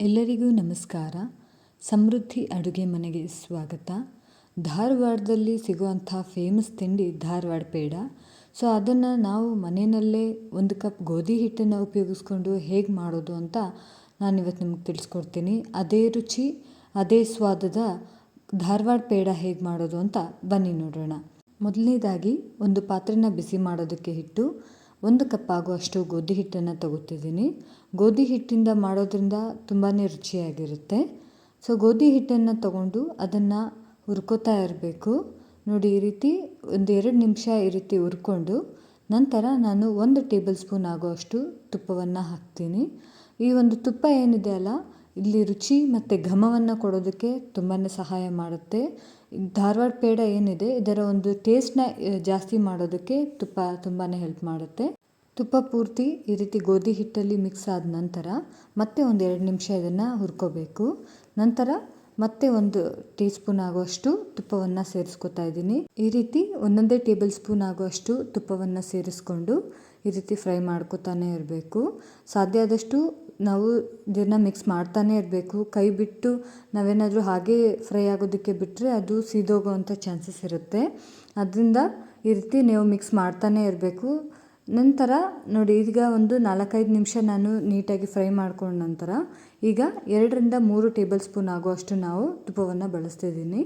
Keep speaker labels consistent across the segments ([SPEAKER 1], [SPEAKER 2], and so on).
[SPEAKER 1] ಎಲ್ಲರಿಗೂ ನಮಸ್ಕಾರ. ಸಮೃದ್ಧಿ ಅಡುಗೆ ಮನೆಗೆ ಸ್ವಾಗತ. ಧಾರವಾಡದಲ್ಲಿ ಸಿಗುವಂಥ ಫೇಮಸ್ ತಿಂಡಿ ಧಾರವಾಡ ಪೇಡ. ಸೊ ಅದನ್ನು ನಾವು ಮನೆಯಲ್ಲೇ ಒಂದು ಕಪ್ ಗೋಧಿ ಹಿಟ್ಟನ್ನು ಉಪಯೋಗಿಸ್ಕೊಂಡು ಹೇಗೆ ಮಾಡೋದು ಅಂತ ನಾನು ಇವತ್ತು ನಿಮಗೆ ತಿಳಿಸ್ಕೊಡ್ತೀನಿ. ಅದೇ ರುಚಿ, ಅದೇ ಸ್ವಾದದ ಧಾರವಾಡ ಪೇಡ ಹೇಗೆ ಮಾಡೋದು ಅಂತ ಬನ್ನಿ ನೋಡೋಣ. ಮೊದಲನೇದಾಗಿ ಒಂದು ಪಾತ್ರೆನ ಬಿಸಿ ಮಾಡೋದಕ್ಕೆ ಇಟ್ಟು ಒಂದು ಕಪ್ ಆಗುವಷ್ಟು ಗೋಧಿ ಹಿಟ್ಟನ್ನು ತಗೋತಿದ್ದೀನಿ. ಗೋಧಿ ಹಿಟ್ಟಿಂದ ಮಾಡೋದ್ರಿಂದ ತುಂಬಾ ರುಚಿಯಾಗಿರುತ್ತೆ. ಸೊ, ಗೋಧಿ ಹಿಟ್ಟನ್ನು ತಗೊಂಡು ಅದನ್ನು ಹುರ್ಕೋತಾ ಇರಬೇಕು. ನೋಡಿ, ಈ ರೀತಿ ಒಂದು ಎರಡು ನಿಮಿಷ ಈ ರೀತಿ ಹುರ್ಕೊಂಡು ನಂತರ ನಾನು ಒಂದು ಟೇಬಲ್ ಸ್ಪೂನ್ ಆಗುವಷ್ಟು ತುಪ್ಪವನ್ನು ಹಾಕ್ತೀನಿ. ಈ ಒಂದು ತುಪ್ಪ ಏನಿದೆ ಅಲ್ಲ, ಇಲ್ಲಿ ರುಚಿ ಮತ್ತು ಘಮವನ್ನು ಕೊಡೋದಕ್ಕೆ ತುಂಬಾ ಸಹಾಯ ಮಾಡುತ್ತೆ. ಧಾರವಾಡ ಪೇಡ ಏನಿದೆ, ಇದರ ಒಂದು ಟೇಸ್ಟ್ನ ಜಾಸ್ತಿ ಮಾಡೋದಕ್ಕೆ ತುಪ್ಪ ತುಂಬಾ ಹೆಲ್ಪ್ ಮಾಡುತ್ತೆ. ತುಪ್ಪ ಪೂರ್ತಿ ಈ ರೀತಿ ಗೋಧಿ ಹಿಟ್ಟಲ್ಲಿ ಮಿಕ್ಸ್ ಆದ ನಂತರ ಮತ್ತೆ ಒಂದು ಎರಡು ನಿಮಿಷ ಇದನ್ನು ಹುರ್ಕೋಬೇಕು. ನಂತರ ಮತ್ತೆ ಒಂದು ಟೀ ಸ್ಪೂನ್ ಆಗುವಷ್ಟು ತುಪ್ಪವನ್ನು ಸೇರಿಸ್ಕೊತಾ ಇದ್ದೀನಿ. ಈ ರೀತಿ ಒಂದೊಂದೇ ಟೇಬಲ್ ಸ್ಪೂನ್ ಆಗುವಷ್ಟು ತುಪ್ಪವನ್ನು ಸೇರಿಸ್ಕೊಂಡು ಈ ರೀತಿ ಫ್ರೈ ಮಾಡ್ಕೊತಾನೆ ಇರಬೇಕು. ಸಾಧ್ಯ ಆದಷ್ಟು ನಾವು ದಿನ ಮಿಕ್ಸ್ ಮಾಡ್ತಾನೆ ಇರಬೇಕು. ಕೈ ಬಿಟ್ಟು ನಾವೇನಾದರೂ ಹಾಗೆ ಫ್ರೈ ಆಗೋದಕ್ಕೆ ಬಿಟ್ಟರೆ ಅದು ಸೀದೋಗೋವಂಥ ಚಾನ್ಸಸ್ ಇರುತ್ತೆ. ಅದರಿಂದ ಈ ರೀತಿ ನೀವು ಮಿಕ್ಸ್ ಮಾಡ್ತಾನೆ ಇರಬೇಕು. ನಂತರ ನೋಡಿ ಈಗ ಒಂದು ನಾಲ್ಕೈದು ನಿಮಿಷ ನಾನು ನೀಟಾಗಿ ಫ್ರೈ ಮಾಡ್ಕೊಂಡ ನಂತರ ಈಗ ಎರಡರಿಂದ ಮೂರು ಟೇಬಲ್ ಸ್ಪೂನ್ ಆಗುವಷ್ಟು ನಾವು ತುಪ್ಪವನ್ನು ಬಳಸ್ತಿದ್ದೀನಿ.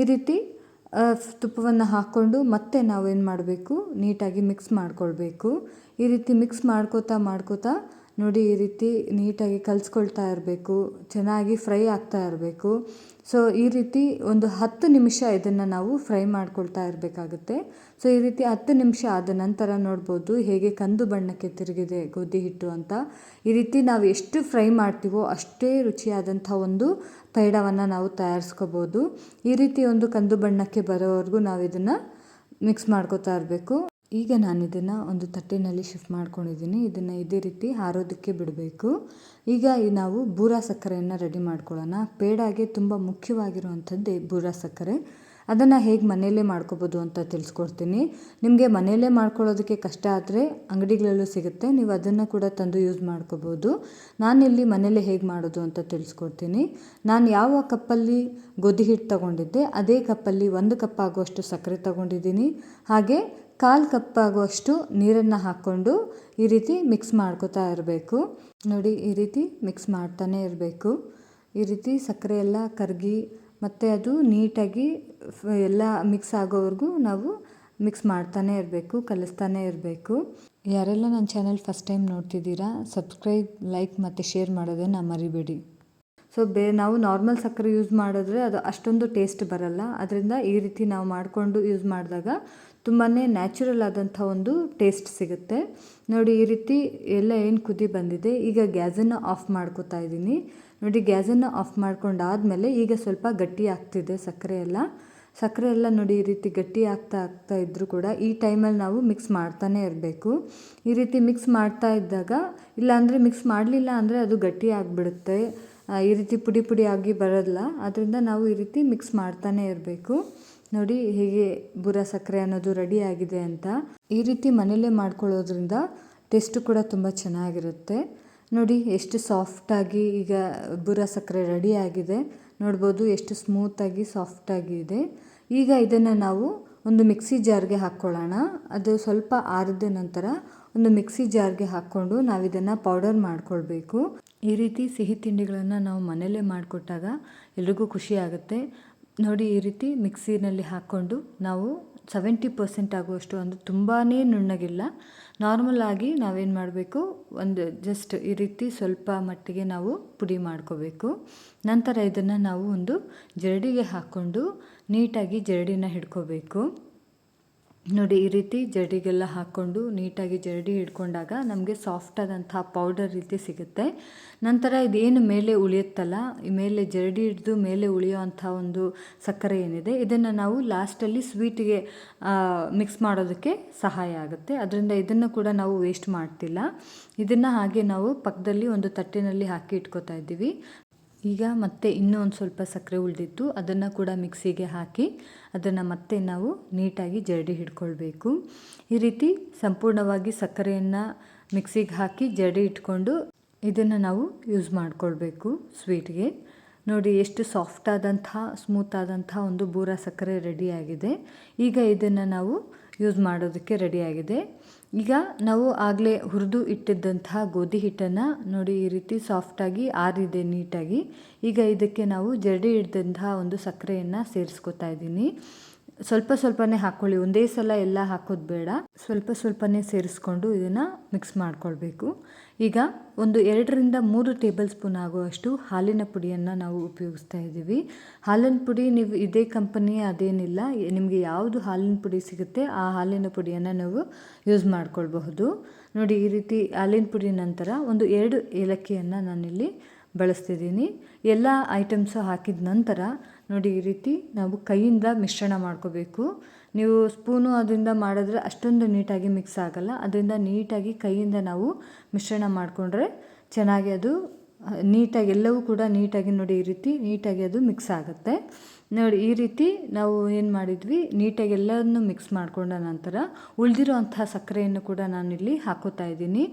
[SPEAKER 1] ಈ ರೀತಿ ತುಪ್ಪವನ್ನು ಹಾಕ್ಕೊಂಡು ಮತ್ತೆ ನಾವು ಏನು ಮಾಡಬೇಕು? ನೀಟಾಗಿ ಮಿಕ್ಸ್ ಮಾಡ್ಕೊಳ್ಬೇಕು. ಈ ರೀತಿ ಮಿಕ್ಸ್ ಮಾಡ್ಕೋತಾ ಮಾಡ್ಕೋತಾ ನೋಡಿ ಈ ರೀತಿ ನೀಟಾಗಿ ಕಲಿಸ್ಕೊಳ್ತಾ ಇರಬೇಕು, ಚೆನ್ನಾಗಿ ಫ್ರೈ ಆಗ್ತಾ ಇರಬೇಕು. ಸೊ ಈ ರೀತಿ ಒಂದು ಹತ್ತು ನಿಮಿಷ ಇದನ್ನು ನಾವು ಫ್ರೈ ಮಾಡ್ಕೊಳ್ತಾ ಇರಬೇಕಾಗುತ್ತೆ. ಸೊ ಈ ರೀತಿ ಹತ್ತು ನಿಮಿಷ ಆದ ನಂತರ ನೋಡ್ಬೋದು ಹೇಗೆ ಕಂದು ಬಣ್ಣಕ್ಕೆ ತಿರುಗಿದೆ ಗೋಧಿ ಹಿಟ್ಟು ಅಂತ. ಈ ರೀತಿ ನಾವು ಎಷ್ಟು ಫ್ರೈ ಮಾಡ್ತೀವೋ ಅಷ್ಟೇ ರುಚಿಯಾದಂಥ ಒಂದು ಪೇಡವನ್ನು ನಾವು ತಯಾರಿಸ್ಕೋಬೋದು. ಈ ರೀತಿ ಒಂದು ಕಂದು ಬಣ್ಣಕ್ಕೆ ಬರೋವರೆಗೂ ನಾವು ಇದನ್ನು ಮಿಕ್ಸ್ ಮಾಡ್ಕೋತಾ ಇರಬೇಕು. ಈಗ ನಾನು ಇದನ್ನು ಒಂದು ತಟ್ಟೆನಲ್ಲಿ ಶಿಫ್ಟ್ ಮಾಡ್ಕೊಂಡಿದ್ದೀನಿ. ಇದನ್ನು ಇದೇ ರೀತಿ ಹಾರೋದಕ್ಕೆ ಬಿಡಬೇಕು. ಈಗ ನಾವು ಬೂರಾ ಸಕ್ಕರೆಯನ್ನು ರೆಡಿ ಮಾಡ್ಕೊಳ್ಳೋಣ. ಪೇಡಾಗೆ ತುಂಬ ಮುಖ್ಯವಾಗಿರುವಂಥದ್ದೇ ಬೂರಾ ಸಕ್ಕರೆ. ಅದನ್ನು ಹೇಗೆ ಮನೆಯಲ್ಲೇ ಮಾಡ್ಕೋಬೋದು ಅಂತ ತಿಳಿಸ್ಕೊಡ್ತೀನಿ. ನಿಮಗೆ ಮನೆಯಲ್ಲೇ ಮಾಡ್ಕೊಳ್ಳೋದಕ್ಕೆ ಕಷ್ಟ ಆದರೆ ಅಂಗಡಿಗಳಲ್ಲೂ ಸಿಗುತ್ತೆ. ನೀವು ಅದನ್ನು ಕೂಡ ತಂದು ಯೂಸ್ ಮಾಡ್ಕೋಬೋದು. ನಾನಿಲ್ಲಿ ಮನೆಯಲ್ಲೇ ಹೇಗೆ ಮಾಡೋದು ಅಂತ ತಿಳಿಸ್ಕೊಡ್ತೀನಿ. ನಾನು ಯಾವ ಕಪ್ಪಲ್ಲಿ ಗೋಧಿ ಹಿಟ್ಟು ತಗೊಂಡಿದ್ದೆ, ಅದೇ ಕಪ್ಪಲ್ಲಿ ಒಂದು ಕಪ್ ಆಗುವಷ್ಟು ಸಕ್ಕರೆ ತಗೊಂಡಿದ್ದೀನಿ. ಹಾಗೆ ಕಾಲು ಕಪ್ ಆಗುವಷ್ಟು ನೀರನ್ನು ಹಾಕ್ಕೊಂಡು ಈ ರೀತಿ ಮಿಕ್ಸ್ ಮಾಡ್ಕೋತಾ ಇರಬೇಕು. ನೋಡಿ, ಈ ರೀತಿ ಮಿಕ್ಸ್ ಮಾಡ್ತಾನೆ ಇರಬೇಕು. ಈ ರೀತಿ ಸಕ್ಕರೆ ಎಲ್ಲ ಕರಗಿ ಮತ್ತು ಅದು ನೀಟಾಗಿ ಎಲ್ಲ ಮಿಕ್ಸ್ ಆಗೋವರೆಗೂ ನಾವು ಮಿಕ್ಸ್ ಮಾಡ್ತಾನೆ ಇರಬೇಕು, ಕಲಿಸ್ತಾನೆ ಇರಬೇಕು. ಯಾರೆಲ್ಲ ನನ್ನ ಚಾನಲ್ ಫಸ್ಟ್ ಟೈಮ್ ನೋಡ್ತಿದ್ದೀರಾ ಸಬ್ಸ್ಕ್ರೈಬ್ ಲೈಕ್ ಮತ್ತು ಶೇರ್ ಮಾಡೋದನ್ನು ಮರಿಬೇಡಿ. ಸೊ ಬೇ, ನಾವು ನಾರ್ಮಲ್ ಸಕ್ಕರೆ ಯೂಸ್ ಮಾಡಿದ್ರೆ ಅದು ಅಷ್ಟೊಂದು ಟೇಸ್ಟ್ ಬರಲ್ಲ. ಅದರಿಂದ ಈ ರೀತಿ ನಾವು ಮಾಡಿಕೊಂಡು ಯೂಸ್ ಮಾಡಿದಾಗ ತುಂಬಾ ನ್ಯಾಚುರಲ್ ಆದಂಥ ಒಂದು ಟೇಸ್ಟ್ ಸಿಗುತ್ತೆ. ನೋಡಿ, ಈ ರೀತಿ ಎಲ್ಲ ಏನು ಕುದಿ ಬಂದಿದೆ, ಈಗ ಗ್ಯಾಸನ್ನು ಆಫ್ ಮಾಡ್ಕೋತಾ ಇದ್ದೀನಿ. ನೋಡಿ, ಗ್ಯಾಸನ್ನು ಆಫ್ ಮಾಡ್ಕೊಂಡಾದಮೇಲೆ ಈಗ ಸ್ವಲ್ಪ ಗಟ್ಟಿ ಆಗ್ತಿದೆ ಸಕ್ಕರೆ ಎಲ್ಲ. ಸಕ್ಕರೆ ಎಲ್ಲ ನೋಡಿ, ಈ ರೀತಿ ಗಟ್ಟಿ ಆಗ್ತಾ ಆಗ್ತಾ ಇದ್ದರೂ ಕೂಡ ಈ ಟೈಮಲ್ಲಿ ನಾವು ಮಿಕ್ಸ್ ಮಾಡ್ತಾನೆ ಇರಬೇಕು. ಈ ರೀತಿ ಮಿಕ್ಸ್ ಮಾಡ್ತಾ ಇದ್ದಾಗ, ಇಲ್ಲಾಂದರೆ ಮಿಕ್ಸ್ ಮಾಡಲಿಲ್ಲ ಅಂದರೆ ಅದು ಗಟ್ಟಿ ಆಗಿಬಿಡುತ್ತೆ. ಈ ರೀತಿ ಪುಡಿ ಪುಡಿ ಆಗಿ ಬರೋಲ್ಲ. ಅದರಿಂದ ನಾವು ಈ ರೀತಿ ಮಿಕ್ಸ್ ಮಾಡ್ತಾನೆ ಇರಬೇಕು. ನೋಡಿ ಹೇಗೆ ಬುರ ಸಕ್ಕರೆ ಅನ್ನೋದು ರೆಡಿ ಆಗಿದೆ ಅಂತ. ಈ ರೀತಿ ಮನೇಲೇ ಮಾಡ್ಕೊಳ್ಳೋದ್ರಿಂದ ಟೇಸ್ಟು ಕೂಡ ತುಂಬ ಚೆನ್ನಾಗಿರುತ್ತೆ. ನೋಡಿ ಎಷ್ಟು ಸಾಫ್ಟಾಗಿ ಈಗ ಬುರ ಸಕ್ಕರೆ ರೆಡಿ ಆಗಿದೆ. ನೋಡ್ಬೋದು ಎಷ್ಟು ಸ್ಮೂತಾಗಿ ಸಾಫ್ಟಾಗಿ ಇದೆ. ಈಗ ಇದನ್ನು ನಾವು ಒಂದು ಮಿಕ್ಸಿ ಜಾರ್ಗೆ ಹಾಕ್ಕೊಳ್ಳೋಣ. ಅದು ಸ್ವಲ್ಪ ಆರಿದ ನಂತರ ಒಂದು ಮಿಕ್ಸಿ ಜಾರ್ಗೆ ಹಾಕ್ಕೊಂಡು ನಾವು ಇದನ್ನು ಪೌಡರ್ ಮಾಡ್ಕೊಳ್ಬೇಕು. ಈ ರೀತಿ ಸಿಹಿ ತಿಂಡಿಗಳನ್ನು ನಾವು ಮನೆಯಲ್ಲೇ ಮಾಡಿಕೊಟ್ಟಾಗ ಎಲ್ರಿಗೂ ಖುಷಿ ಆಗುತ್ತೆ. ನೋಡಿ ಈ ರೀತಿ ಮಿಕ್ಸಿನಲ್ಲಿ ಹಾಕ್ಕೊಂಡು ನಾವು ಸೆವೆಂಟಿ ಪರ್ಸೆಂಟ್ ಆಗುವಷ್ಟು ಅಂದರೆ ತುಂಬಾ ನುಣ್ಣಗಿಲ್ಲ. ನಾರ್ಮಲ್ ಆಗಿ ನಾವೇನು ಮಾಡಬೇಕು? ಒಂದು ಜಸ್ಟ್ ಈ ರೀತಿ ಸ್ವಲ್ಪ ಮಟ್ಟಿಗೆ ನಾವು ಪುಡಿ ಮಾಡ್ಕೋಬೇಕು. ನಂತರ ಇದನ್ನು ನಾವು ಒಂದು ಜರಡಿಗೆ ಹಾಕ್ಕೊಂಡು ನೀಟಾಗಿ ಜರಡಿನ ಹಿಡ್ಕೋಬೇಕು. ನೋಡಿ, ಈ ರೀತಿ ಜರಡಿಗೆಲ್ಲ ಹಾಕ್ಕೊಂಡು ನೀಟಾಗಿ ಜರಡಿ ಹಿಡ್ಕೊಂಡಾಗ ನಮಗೆ ಸಾಫ್ಟಾದಂಥ ಪೌಡರ್ ರೀತಿ ಸಿಗುತ್ತೆ. ನಂತರ ಇದೇನು ಮೇಲೆ ಉಳಿಯುತ್ತಲ್ಲ, ಈ ಮೇಲೆ ಜರಡಿ ಹಿಡಿದು ಮೇಲೆ ಉಳಿಯುವಂಥ ಒಂದು ಸಕ್ಕರೆ ಏನಿದೆ, ಇದನ್ನು ನಾವು ಲಾಸ್ಟಲ್ಲಿ ಸ್ವೀಟಿಗೆ ಮಿಕ್ಸ್ ಮಾಡೋದಕ್ಕೆ ಸಹಾಯ ಆಗುತ್ತೆ. ಅದರಿಂದ ಇದನ್ನು ಕೂಡ ನಾವು ವೇಸ್ಟ್ ಮಾಡ್ತಿಲ್ಲ. ಇದನ್ನು ಹಾಗೆ ನಾವು ಪಕ್ಕದಲ್ಲಿ ಒಂದು ತಟ್ಟಿನಲ್ಲಿ ಹಾಕಿ ಇಟ್ಕೋತಾ ಇದ್ದೀವಿ. ಈಗ ಮತ್ತೆ ಇನ್ನೂ ಒಂದು ಸ್ವಲ್ಪ ಸಕ್ಕರೆ ಉಳಿದಿತ್ತು. ಅದನ್ನು ಕೂಡ ಮಿಕ್ಸಿಗೆ ಹಾಕಿ ಅದನ್ನು ಮತ್ತೆ ನಾವು ನೀಟಾಗಿ ಜರಡಿ ಹಿಡ್ಕೊಳ್ಬೇಕು. ಈ ರೀತಿ ಸಂಪೂರ್ಣವಾಗಿ ಸಕ್ಕರೆಯನ್ನು ಮಿಕ್ಸಿಗೆ ಹಾಕಿ ಜರಡಿ ಇಟ್ಕೊಂಡು ಇದನ್ನು ನಾವು ಯೂಸ್ ಮಾಡಿಕೊಳ್ಬೇಕು ಸ್ವೀಟ್ಗೆ. ನೋಡಿ ಎಷ್ಟು ಸಾಫ್ಟ್ ಆದಂತಹ ಸ್ಮೂತ್ ಆದಂತಹ ಒಂದು ಬೂರ ಸಕ್ಕರೆ ರೆಡಿಯಾಗಿದೆ ಈಗ ಇದನ್ನು ನಾವು ಯೂಸ್ ಮಾಡೋದಕ್ಕೆ ರೆಡಿಯಾಗಿದೆ ಈಗ ನಾವು ಆಗಲೇ ಹುರಿದು ಇಟ್ಟಿದ್ದಂತಹ ಗೋಧಿ ಹಿಟ್ಟನ್ನು ನೋಡಿ ಈ ರೀತಿ ಸಾಫ್ಟಾಗಿ ಆರಿದೆ ನೀಟಾಗಿ. ಈಗ ಇದಕ್ಕೆ ನಾವು ಜರಡಿ ಹಿಡ್ದಂತಹ ಒಂದು ಸಕ್ಕರೆಯನ್ನು ಸೇರಿಸ್ಕೊತಾ ಇದ್ದೀನಿ. ಸ್ವಲ್ಪ ಸ್ವಲ್ಪನೇ ಹಾಕ್ಕೊಳ್ಳಿ. ಒಂದೇ ಸಲ ಎಲ್ಲ ಹಾಕೋದು ಬೇಡ. ಸ್ವಲ್ಪ ಸ್ವಲ್ಪನೇ ಸೇರಿಸ್ಕೊಂಡು ಇದನ್ನು ಮಿಕ್ಸ್ ಮಾಡ್ಕೊಳ್ಬೇಕು. ಈಗ ಒಂದು ಎರಡರಿಂದ ಮೂರು ಟೇಬಲ್ ಸ್ಪೂನ್ ಆಗುವಷ್ಟು ಹಾಲಿನ ಪುಡಿಯನ್ನು ನಾವು ಉಪಯೋಗಿಸ್ತಾ ಇದ್ದೀವಿ. ಹಾಲಿನ ಪುಡಿ ನೀವು ಇದೇ ಕಂಪನಿ ಅದೇನಿಲ್ಲ, ನಿಮಗೆ ಯಾವುದು ಹಾಲಿನ ಪುಡಿ ಸಿಗುತ್ತೆ ಆ ಹಾಲಿನ ಪುಡಿಯನ್ನು ನಾವು ಯೂಸ್ ಮಾಡ್ಕೊಳ್ಬಹುದು. ನೋಡಿ ಈ ರೀತಿ ಹಾಲಿನ ಪುಡಿ ನಂತರ ಒಂದು ಎರಡು ಏಲಕ್ಕಿಯನ್ನು ನಾನಿಲ್ಲಿ ಬಳಸ್ತಿದ್ದೀನಿ. ಎಲ್ಲ ಐಟಮ್ಸು ಹಾಕಿದ ನಂತರ ನೋಡಿ ಈ ರೀತಿ ನಾವು ಕೈಯಿಂದ ಮಿಶ್ರಣ ಮಾಡ್ಕೋಬೇಕು. ನೀವು ಸ್ಪೂನು ಅದರಿಂದ ಮಾಡಿದ್ರೆ ಅಷ್ಟೊಂದು ನೀಟಾಗಿ ಮಿಕ್ಸ್ ಆಗಲ್ಲ. ಅದರಿಂದ ನೀಟಾಗಿ ಕೈಯಿಂದ ನಾವು ಮಿಶ್ರಣ ಮಾಡಿಕೊಂಡ್ರೆ ಚೆನ್ನಾಗಿ ಅದು, ನೀಟಾಗಿ ಎಲ್ಲವೂ ಕೂಡ ನೀಟಾಗಿ ನೋಡಿ ಈ ರೀತಿ ನೀಟಾಗಿ ಅದು ಮಿಕ್ಸ್ ಆಗುತ್ತೆ. ನೋಡಿ ಈ ರೀತಿ ನಾವು ಏನು ಮಾಡಿದ್ವಿ? ನೀಟಾಗಿ ಎಲ್ಲವನ್ನು ಮಿಕ್ಸ್ ಮಾಡಿಕೊಂಡ ನಂತರ ಉಳಿದಿರೋ ಅಂತಹ ಸಕ್ಕರೆಯನ್ನು ಕೂಡ ನಾನಿಲ್ಲಿ ಹಾಕೋತಾ ಇದ್ದೀನಿ.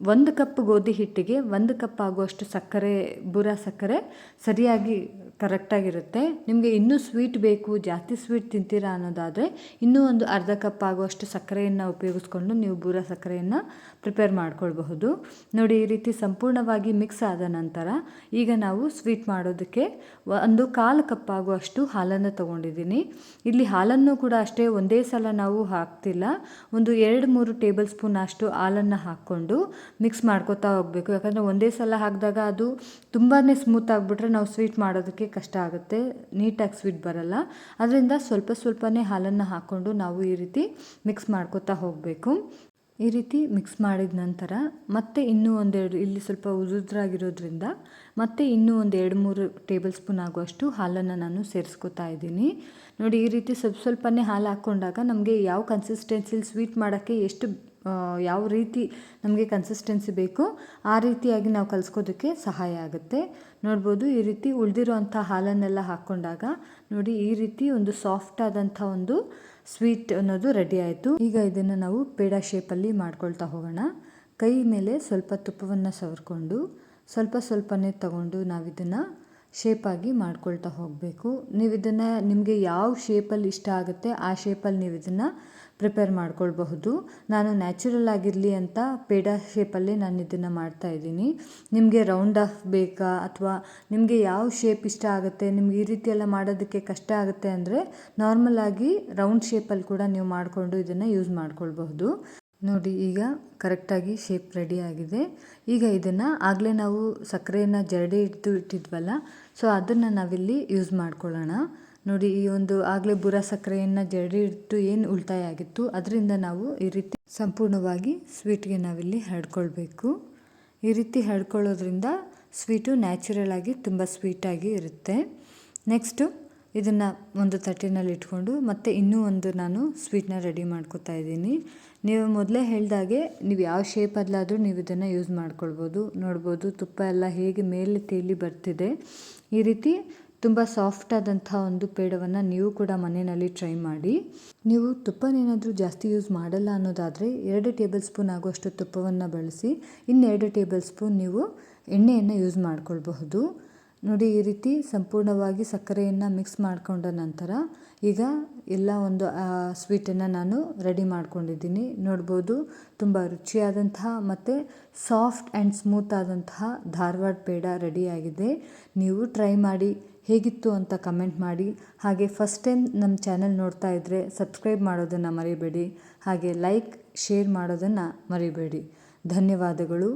[SPEAKER 1] ಒಂದು ಕಪ್ ಗೋಧಿ ಹಿಟ್ಟಿಗೆ ಒಂದು ಕಪ್ ಆಗುವಷ್ಟು ಸಕ್ಕರೆ ಬುರ ಸಕ್ಕರೆ ಸರಿಯಾಗಿ ಕರೆಕ್ಟಾಗಿರುತ್ತೆ. ನಿಮಗೆ ಇನ್ನೂ ಸ್ವೀಟ್ ಬೇಕು, ಜಾಸ್ತಿ ಸ್ವೀಟ್ ತಿಂತೀರಾ ಅನ್ನೋದಾದರೆ ಇನ್ನೂ ಒಂದು ಅರ್ಧ ಕಪ್ ಆಗುವಷ್ಟು ಸಕ್ಕರೆಯನ್ನು ಉಪಯೋಗಿಸ್ಕೊಂಡು ನೀವು ಬೂರ ಸಕ್ಕರೆಯನ್ನು ಪ್ರಿಪೇರ್ ಮಾಡ್ಕೊಳ್ಬಹುದು. ನೋಡಿ, ಈ ರೀತಿ ಸಂಪೂರ್ಣವಾಗಿ ಮಿಕ್ಸ್ ಆದ ನಂತರ ಈಗ ನಾವು ಸ್ವೀಟ್ ಮಾಡೋದಕ್ಕೆ ಒಂದು ಕಾಲು ಕಪ್ ಆಗುವಷ್ಟು ಹಾಲನ್ನು ತೊಗೊಂಡಿದ್ದೀನಿ. ಇಲ್ಲಿ ಹಾಲನ್ನು ಕೂಡ ಅಷ್ಟೇ ಒಂದೇ ಸಲ ನಾವು ಹಾಕ್ತಿಲ್ಲ. ಒಂದು ಎರಡು ಮೂರು ಟೇಬಲ್ ಸ್ಪೂನ್ ಅಷ್ಟು ಹಾಲನ್ನು ಹಾಕ್ಕೊಂಡು ಮಿಕ್ಸ್ ಮಾಡ್ಕೋತಾ ಹೋಗಬೇಕು. ಯಾಕಂದರೆ ಒಂದೇ ಸಲ ಹಾಕಿದಾಗ ಅದು ತುಂಬಾ ಸ್ಮೂತ್ ಆಗಿಬಿಟ್ರೆ ನಾವು ಸ್ವೀಟ್ ಮಾಡೋದಕ್ಕೆ ಕಷ್ಟ ಆಗುತ್ತೆ, ನೀಟಾಗಿ ಸ್ವೀಟ್ ಬರಲ್ಲ. ಅದರಿಂದ ಸ್ವಲ್ಪ ಸ್ವಲ್ಪನೇ ಹಾಲನ್ನು ಹಾಕ್ಕೊಂಡು ನಾವು ಈ ರೀತಿ ಮಿಕ್ಸ್ ಮಾಡ್ಕೋತಾ ಹೋಗಬೇಕು. ಈ ರೀತಿ ಮಿಕ್ಸ್ ಮಾಡಿದ ನಂತರ ಮತ್ತೆ ಇನ್ನೂ ಒಂದೆರಡು, ಇಲ್ಲಿ ಸ್ವಲ್ಪ ಉದುದ್ರಾಗಿರೋದ್ರಿಂದ ಮತ್ತೆ ಇನ್ನೂ ಒಂದು ಎರಡು, ಮೂರು ಟೇಬಲ್ ಸ್ಪೂನ್ ಆಗುವಷ್ಟು ಹಾಲನ್ನು ನಾನು ಸೇರಿಸ್ಕೊತಾ ಇದ್ದೀನಿ. ನೋಡಿ, ಈ ರೀತಿ ಸ್ವಲ್ಪ ಸ್ವಲ್ಪನೇ ಹಾಲು ಹಾಕ್ಕೊಂಡಾಗ ನಮಗೆ ಯಾವ ಕನ್ಸಿಸ್ಟೆನ್ಸಿಲಿ ಸ್ವೀಟ್ ಮಾಡೋಕ್ಕೆ ಎಷ್ಟು ಯಾವ ರೀತಿ ನಮಗೆ ಕನ್ಸಿಸ್ಟೆನ್ಸಿ ಬೇಕು, ಆ ರೀತಿಯಾಗಿ ನಾವು ಕಲಿಸ್ಕೋದಕ್ಕೆ ಸಹಾಯ ಆಗುತ್ತೆ. ನೋಡ್ಬೋದು ಈ ರೀತಿ ಉಳಿದಿರುವಂಥ ಹಾಲನ್ನೆಲ್ಲ ಹಾಕ್ಕೊಂಡಾಗ ನೋಡಿ ಈ ರೀತಿ ಒಂದು ಸಾಫ್ಟ್ ಆದಂಥ ಒಂದು ಸ್ವೀಟ್ ಅನ್ನೋದು ರೆಡಿ ಆಯಿತು. ಈಗ ಇದನ್ನು ನಾವು ಪೇಡ ಶೇಪಲ್ಲಿ ಮಾಡ್ಕೊಳ್ತಾ ಹೋಗೋಣ. ಕೈ ಮೇಲೆ ಸ್ವಲ್ಪ ತುಪ್ಪವನ್ನು ಸವರ್ಕೊಂಡು, ಸ್ವಲ್ಪ ಸ್ವಲ್ಪನೇ ತಗೊಂಡು ನಾವಿದನ್ನು ಶೇಪಾಗಿ ಮಾಡ್ಕೊಳ್ತಾ ಹೋಗಬೇಕು. ನೀವು ಇದನ್ನು ನಿಮಗೆ ಯಾವ ಶೇಪಲ್ಲಿ ಇಷ್ಟ ಆಗುತ್ತೆ, ಆ ಶೇಪಲ್ಲಿ ನೀವು ಇದನ್ನು ಪ್ರಿಪೇರ್ ಮಾಡ್ಕೊಳ್ಬಹುದು. ನಾನು ನ್ಯಾಚುರಲ್ ಆಗಿರಲಿ ಅಂತ ಪೇಡ ಶೇಪಲ್ಲೇ ನಾನು ಇದನ್ನು ಮಾಡ್ತಾ ಇದ್ದೀನಿ. ನಿಮಗೆ ರೌಂಡ್ ಆಫ್ ಬೇಕಾ? ಅಥವಾ ನಿಮಗೆ ಯಾವ ಶೇಪ್ ಇಷ್ಟ ಆಗುತ್ತೆ? ನಿಮ್ಗೆ ಈ ರೀತಿ ಎಲ್ಲ ಮಾಡೋದಕ್ಕೆ ಕಷ್ಟ ಆಗುತ್ತೆ ಅಂದರೆ ನಾರ್ಮಲ್ ಆಗಿ ರೌಂಡ್ ಶೇಪಲ್ಲಿ ಕೂಡ ನೀವು ಮಾಡಿಕೊಂಡು ಇದನ್ನು ಯೂಸ್ ಮಾಡ್ಕೊಳ್ಬಹುದು. ನೋಡಿ, ಈಗ ಕರೆಕ್ಟಾಗಿ ಶೇಪ್ ರೆಡಿ ಆಗಿದೆ. ಈಗ ಇದನ್ನು ಆಗಲೇ ನಾವು ಸಕ್ಕರೆಯನ್ನು ಜರಡಿ ಹಿಡಿದು ಇಟ್ಟಿದ್ವಲ್ಲ, ಸೊ ಅದನ್ನು ನಾವಿಲ್ಲಿ ಯೂಸ್ ಮಾಡ್ಕೊಳ್ಳೋಣ. ನೋಡಿ, ಈ ಒಂದು ಆಗಲೇ ಬುರ ಸಕ್ಕರೆಯನ್ನು ಜಡಿಟ್ಟು ಏನು ಉಳಿತಾಯ ಆಗಿತ್ತು, ಅದರಿಂದ ನಾವು ಈ ರೀತಿ ಸಂಪೂರ್ಣವಾಗಿ ಸ್ವೀಟ್ಗೆ ನಾವಿಲ್ಲಿ ಹರ್ಡ್ಕೊಳ್ಬೇಕು. ಈ ರೀತಿ ಹರ್ಡ್ಕೊಳ್ಳೋದ್ರಿಂದ ಸ್ವೀಟು ನ್ಯಾಚುರಲ್ ಆಗಿ ತುಂಬ ಸ್ವೀಟಾಗಿ ಇರುತ್ತೆ. ನೆಕ್ಸ್ಟು, ಇದನ್ನು ಒಂದು ತಟ್ಟೆನಲ್ಲಿ ಇಟ್ಕೊಂಡು ಮತ್ತೆ ಇನ್ನೂ ಒಂದು ನಾನು ಸ್ವೀಟ್ನ ರೆಡಿ ಮಾಡ್ಕೋತಾ ಇದ್ದೀನಿ. ನೀವು ಮೊದಲೇ ಹೇಳಿದಾಗೆ ನೀವು ಯಾವ ಶೇಪಲ್ಲಾದರೂ ನೀವು ಇದನ್ನು ಯೂಸ್ ಮಾಡ್ಕೊಳ್ಬೋದು, ನೋಡ್ಬೋದು, ತುಪ್ಪ ಎಲ್ಲ ಹೇಗೆ ಮೇಲೆ ತೇಲಿ ಬರ್ತಿದೆ. ಈ ರೀತಿ ತುಂಬ ಸಾಫ್ಟ್ ಆದಂಥ ಒಂದು ಪೇಡವನ್ನು ನೀವು ಕೂಡ ಮನೆಯಲ್ಲಿ ಟ್ರೈ ಮಾಡಿ. ನೀವು ತುಪ್ಪನೇನಾದರೂ ಜಾಸ್ತಿ ಯೂಸ್ ಮಾಡಲ್ಲ ಅನ್ನೋದಾದರೆ ಎರಡು ಟೇಬಲ್ ಸ್ಪೂನ್ ಆಗುವಷ್ಟು ತುಪ್ಪವನ್ನು ಬಳಸಿ, ಇನ್ನೆರಡು ಟೇಬಲ್ ಸ್ಪೂನ್ ನೀವು ಎಣ್ಣೆಯನ್ನು ಯೂಸ್ ಮಾಡ್ಕೊಳ್ಬಹುದು. ನೋಡಿ ಈ ರೀತಿ ಸಂಪೂರ್ಣವಾಗಿ ಸಕ್ಕರೆಯನ್ನು ಮಿಕ್ಸ್ ಮಾಡಿಕೊಂಡ ನಂತರ ಈಗ ಎಲ್ಲ ಒಂದು ಸ್ವೀಟನ್ನು ನಾನು ರೆಡಿ ಮಾಡ್ಕೊಂಡಿದ್ದೀನಿ. ನೋಡ್ಬೋದು ತುಂಬ ರುಚಿಯಾದಂತಹ ಮತ್ತು ಸಾಫ್ಟ್ ಆ್ಯಂಡ್ ಸ್ಮೂತ್ ಆದಂತಹ ಧಾರವಾಡ ಪೇಡ ರೆಡಿಯಾಗಿದೆ ನೀವು ಟ್ರೈ ಮಾಡಿ ಹೇಗಿತ್ತು ಅಂತ ಕಮೆಂಟ್ ಮಾಡಿ. ಹಾಗೆ ಫಸ್ಟ್ ಟೈಮ್ ನಮ್ಮ ಚಾನೆಲ್ ನೋಡ್ತಾ ಇದ್ದರೆ ಸಬ್ಸ್ಕ್ರೈಬ್ ಮಾಡೋದನ್ನು ಮರಿಬೇಡಿ. ಹಾಗೆ ಲೈಕ್ ಶೇರ್ ಮಾಡೋದನ್ನು ಮರಿಬೇಡಿ. ಧನ್ಯವಾದಗಳು.